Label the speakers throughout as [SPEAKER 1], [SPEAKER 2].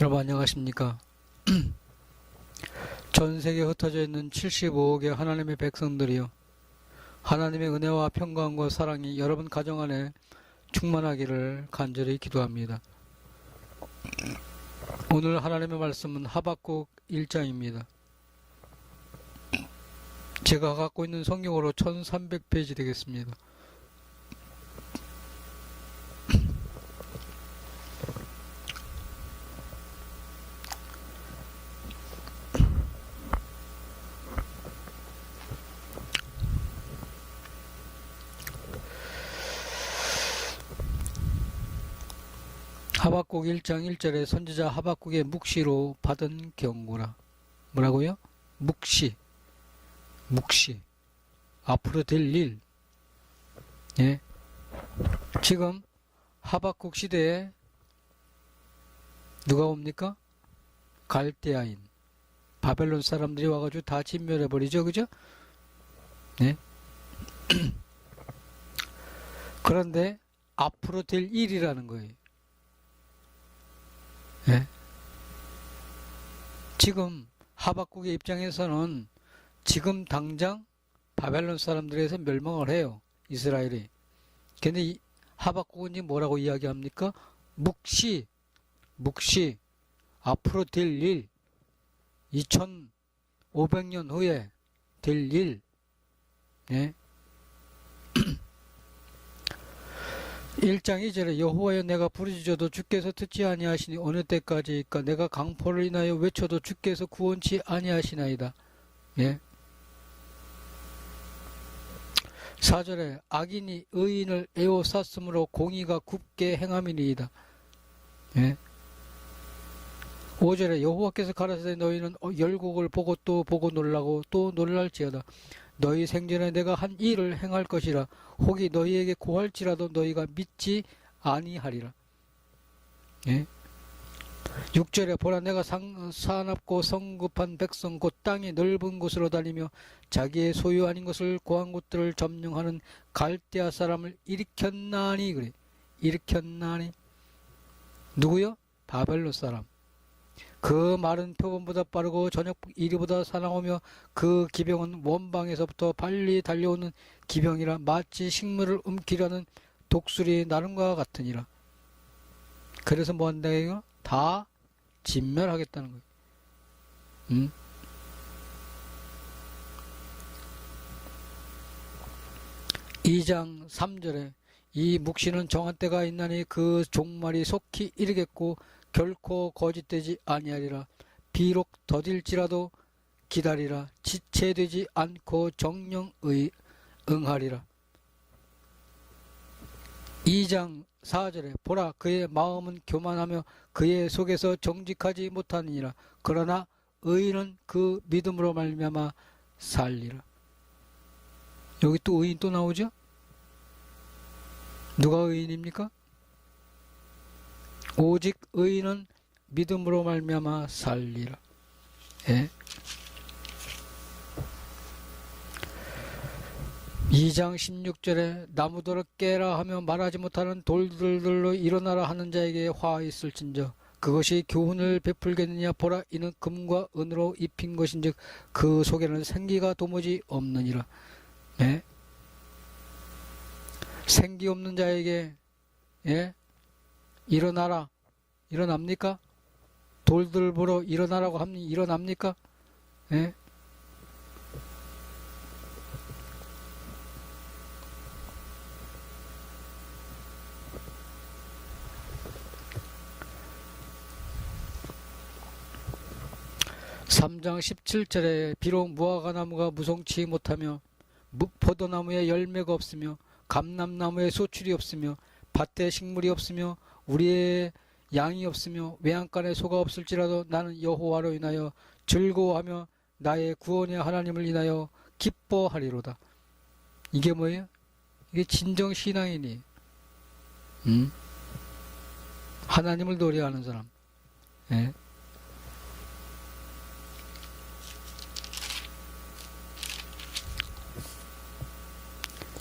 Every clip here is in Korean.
[SPEAKER 1] 여러분 안녕하십니까? 전 세계에 흩어져 있는 75억의 하나님의 백성들이요. 하나님의 은혜와 평강과 사랑이 여러분 가정 안에 충만하기를 간절히 기도합니다. 오늘 하나님의 말씀은 하박국 1장입니다. 제가 갖고 있는 성경으로 1300페이지 되겠습니다. 하박국 1장 1절에 선지자 하박국의 묵시로 받은 경고라. 뭐라고요? 묵시. 묵시. 앞으로 될 일. 예. 지금 하박국 시대에 누가 옵니까? 갈대아인. 바벨론 사람들이 와가지고 다 진멸해버리죠. 그죠? 네. 그런데 앞으로 될 일이라는 거예요. 예? 지금 하박국의 입장에서는 지금 당장 바벨론 사람들에서 멸망을 해요. 이스라엘이. 근데 이 하박국은 뭐라고 이야기합니까? 묵시, 묵시, 앞으로 될 일, 2500년 후에 될 일, 예? 1장 2절에 여호와여 내가 부르짖어도 주께서 듣지 아니하시니 어느 때까지일까 내가 강포를 인하여 외쳐도 주께서 구원치 아니하시나이다. 예. 4절에 악인이 의인을 에워쌌으므로 공의가 굽게 행함이니이다. 예. 5절에 여호와께서 가라사대 너희는 어, 열국을 보고 또 보고 놀라고 또 놀랄지어다. 너희 생전에 내가 한 일을 행할 것이라 혹이 너희에게 고할지라도 너희가 믿지 아니하리라. 예? 6절에 보라 내가 상, 사납고 성급한 백성 곧 땅이 넓은 곳으로 다니며 자기의 소유 아닌 것을 고한 곳들을 점령하는 갈대아 사람을 일으켰나니 그래 일으켰나니 누구요? 바벨로 사람 그 말은 표본보다 빠르고 저녁 이리보다 사나우며 그 기병은 원방에서부터 빨리 달려오는 기병이라 마치 식물을 움키려는 독수리 나름과 같으니라. 그래서 뭐 한다 이거? 다 진멸하겠다는 거예요. 음? 이장 3절에 이 묵시는 정한 때가 있나니 그 종말이 속히 이르겠고 결코 거짓되지 아니하리라. 비록 더딜지라도 기다리라. 지체되지 않고 정령의 응하리라. 2장 4절에 보라 그의 마음은 교만하며 그의 속에서 정직하지 못하느니라. 그러나 의인은 그 믿음으로 말미암아 살리라. 여기 또 의인 또 나오죠? 누가 의인입니까? 오직 의인은 믿음으로 말미암아 살리라. 예. 2장 16절에 나무들을 깨라 하며 말하지 못하는 돌들로 일어나라 하는 자에게 화 있을진저 그것이 교훈을 베풀겠느냐 보라 이는 금과 은으로 입힌 것인즉 그 속에는 생기가 도무지 없느니라. 예. 생기 없는 자에게 예? 일어나라. 일어납니까? 돌들 보러 일어나라고 하면 일어납니까? 예? 삼장 17절에 비록 무화과 나무가 무성치 못하며 무- 포도나무에 열매가 없으며 감람나무에 소출이 없으며 밭에 식물이 없으며 우리의 양이 없으며 외양간에 소가 없을지라도 나는 여호와로 인하여 즐거워하며 나의 구원의 하나님을 인하여 기뻐하리로다. 이게 뭐예요? 이게 진정 신앙이니. 음? 하나님을 노래하는 사람. 예?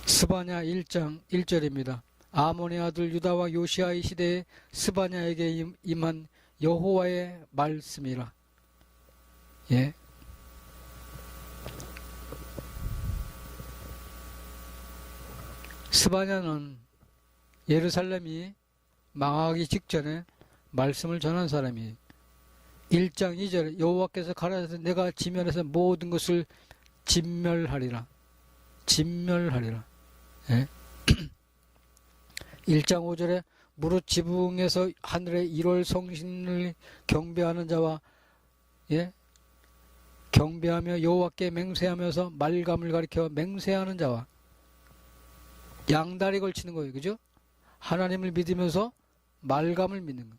[SPEAKER 1] 스바냐 1장 1절입니다. 아몬의 아들 유다와 요시아의 시대에 스바냐에게 임- 임한 여호와의 말씀이라. 예. 스바냐는 예루살렘이 망하기 직전에 말씀을 전한 사람이 1장 2절에 여호와께서 가라사대 내가 지면에서 모든 것을 진멸하리라. 진멸하리라. 예? 1장 5절에 무릇 지붕에서 하늘의 1월 성신을 경배하는 자와 예? 경배하며 여호와께 맹세하면서 말감을 가리켜 맹세하는 자와 양다리 걸치는 거예요. 그죠? 하나님을 믿으면서 말감을 믿는 거.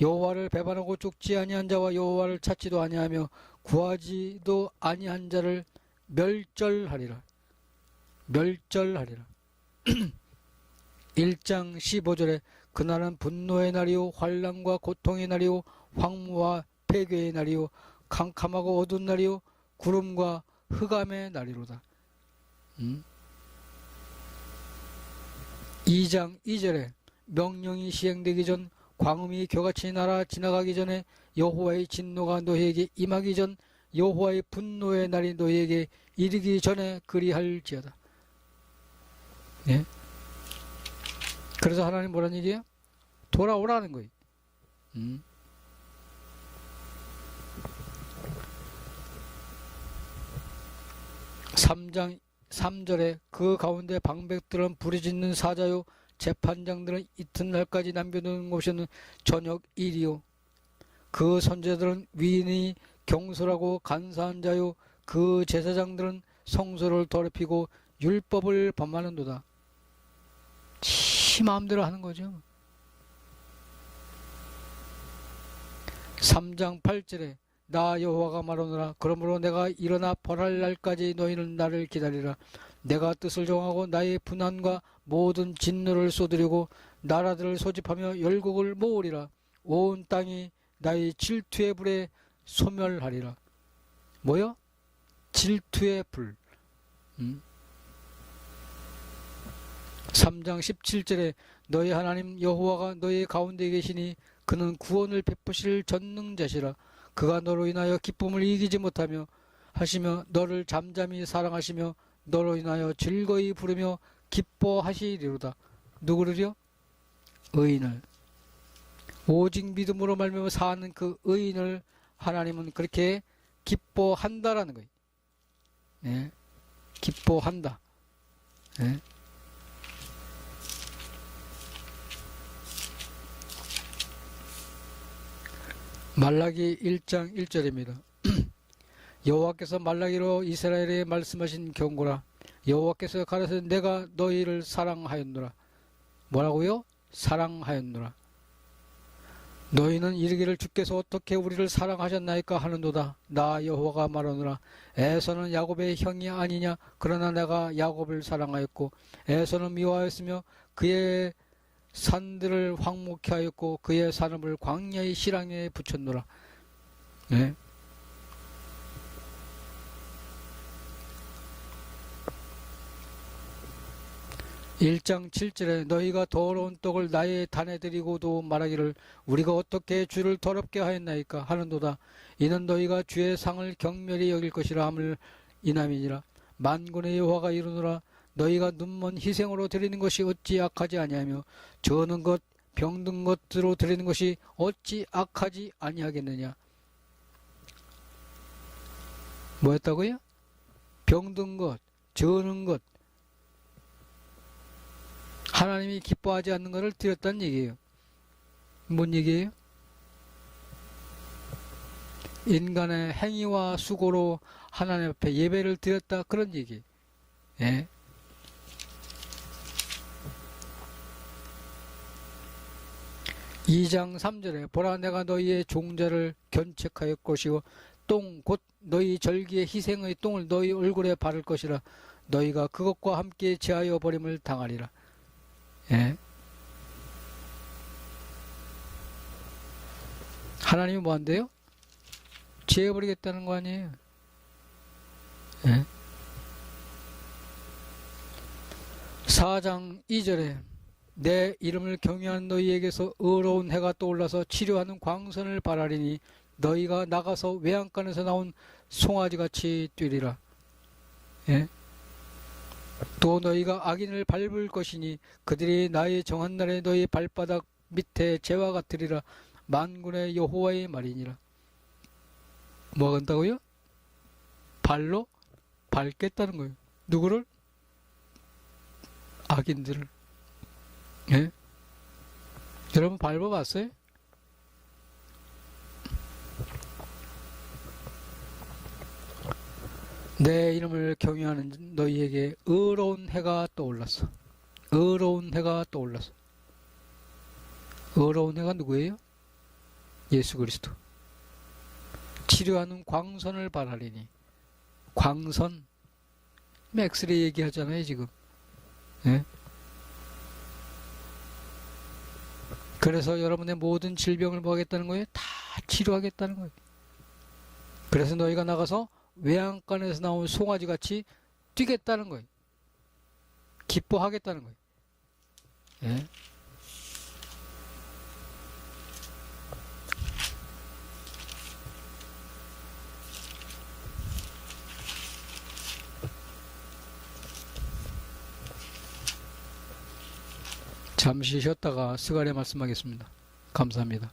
[SPEAKER 1] 여호와를 배반하고 죽지 아니한 자와 여호와를 찾지도 아니하며 구하지도 아니한 자를 멸절하리라. 멸절하리라. 1장 15절에 그날은 분노의 날이요 환란과 고통의 날이요 황무와 폐괴의 날이요 캄캄하고 어두운 날이요 구름과 흑암의 날이로다. 음? 2장 2절에 명령이 시행되기 전 광음이 겨같이 날아 지나가기 전에 여호와의 진노가 너희에게 임하기 전 여호와의 분노의 날이 너희에게 이르기 전에 그리할지어다. 예? 그래서 하나님 뭐라는 얘기예요? 돌아오라는 거예요. 음. 삼장 3절에 그 가운데 방백들은 부르짖는 사자요 재판장들은 이튿날까지 남겨두는 것이는 저녁 일이요 그 선제들은 위인이 경솔하고 간사한 자요 그 제사장들은 성소를 더럽히고 율법을 범하는도다 지 마음대로 하는 거죠. 3장 8절에 나 여호와가 말하노라. 그러므로 내가 일어나 벌할 날까지 너희는 나를 기다리라. 내가 뜻을 정하고 나의 분한과 모든 진노를 쏟으려고 나라들을 소집하며 열국을 모으리라. 온 땅이 나의 질투의 불에 소멸하리라. 뭐요? 질투의 불. 음? 3장 17절에 너희 하나님 여호와가 너희 가운데 계시니 그는 구원을 베푸실 전능자시라 그가 너로 인하여 기쁨을 이기지 못하며 하시며 너를 잠잠히 사랑하시며 너로 인하여 즐거이 부르며 기뻐하시리로다. 누구를요? 의인을. 오직 믿음으로 말미암아 사는 그 의인을 하나님은 그렇게 기뻐한다라는 거예요. 네. 기뻐한다. 네. 말라기 1장 1절입니다. 여호와께서 말라기로 이스라엘에 말씀하신 경고라. 여호와께서 가라사대 내가 너희를 사랑하였노라. 뭐라고요? 사랑하였노라. 너희는 이르기를 주께서 어떻게 우리를 사랑하셨나이까 하는도다. 나 여호와가 말하노라. 에서는 야곱의 형이 아니냐? 그러나 내가 야곱을 사랑하였고 에서는 미워하였으며 그의 산들을 황목케 하였고 그의 산업을 광야의 실황에 붙였노라. 예? 일장 7절에 너희가 더러운 떡을 나의 단에 드리고도 말하기를 우리가 어떻게 주를 더럽게 하였나이까 하는도다. 이는 너희가 주의 상을 경멸히 여길 것이라 함을 이남이니라. 만군의 여호와가 이르노라 너희가 눈먼 희생으로 드리는 것이 어찌 악하지 아니하며 저는 것 병든 것으로 드리는 것이 어찌 악하지 아니하겠느냐 뭐였다고요? 병든 것, 저는 것 하나님이 기뻐하지 않는 것을 드렸다는 얘기예요. 뭔 얘기예요? 인간의 행위와 수고로 하나님 앞에 예배를 드렸다 그런 얘기. 예. 이장 3절에 보라 내가 너희의 종자를 견책하였 것이요 똥 곧 너희 절기의 희생의 똥을 너희 얼굴에 바를 것이라 너희가 그것과 함께 제하여 버림을 당하리라. 예. 하나님이 뭐 한대요? 제해 버리겠다는 거 아니에요? 예. 4장 2절에 내 이름을 경외하는 너희에게서 의로운 해가 떠올라서 치료하는 광선을 바라리니 너희가 나가서 외양간에서 나온 송아지같이 뛰리라. 예? 또 너희가 악인을 밟을 것이니 그들이 나의 정한 날에 너희 발바닥 밑에 재와 같으리라. 만군의 여호와의 말이니라. 뭐 한다고요? 발로 밟겠다는 거예요. 누구를? 악인들을. 예? 여러분 밟아봤어요? 내 이름을 경외하는 너희에게 의로운 해가 떠올랐어. 의로운 해가 떠올랐어. 의로운 해가 누구예요? 예수 그리스도. 치료하는 광선을 바라리니. 광선. 맥스레이 얘기하잖아요, 지금. 예? 그래서 여러분의 모든 질병을 뭐 하겠다는 거예요? 다 치료하겠다는 거예요. 그래서 너희가 나가서 외양간에서 나온 송아지 같이 뛰겠다는 거예요. 기뻐하겠다는 거예요. 예? 잠시 쉬었다가 스가랴 말씀하겠습니다. 감사합니다.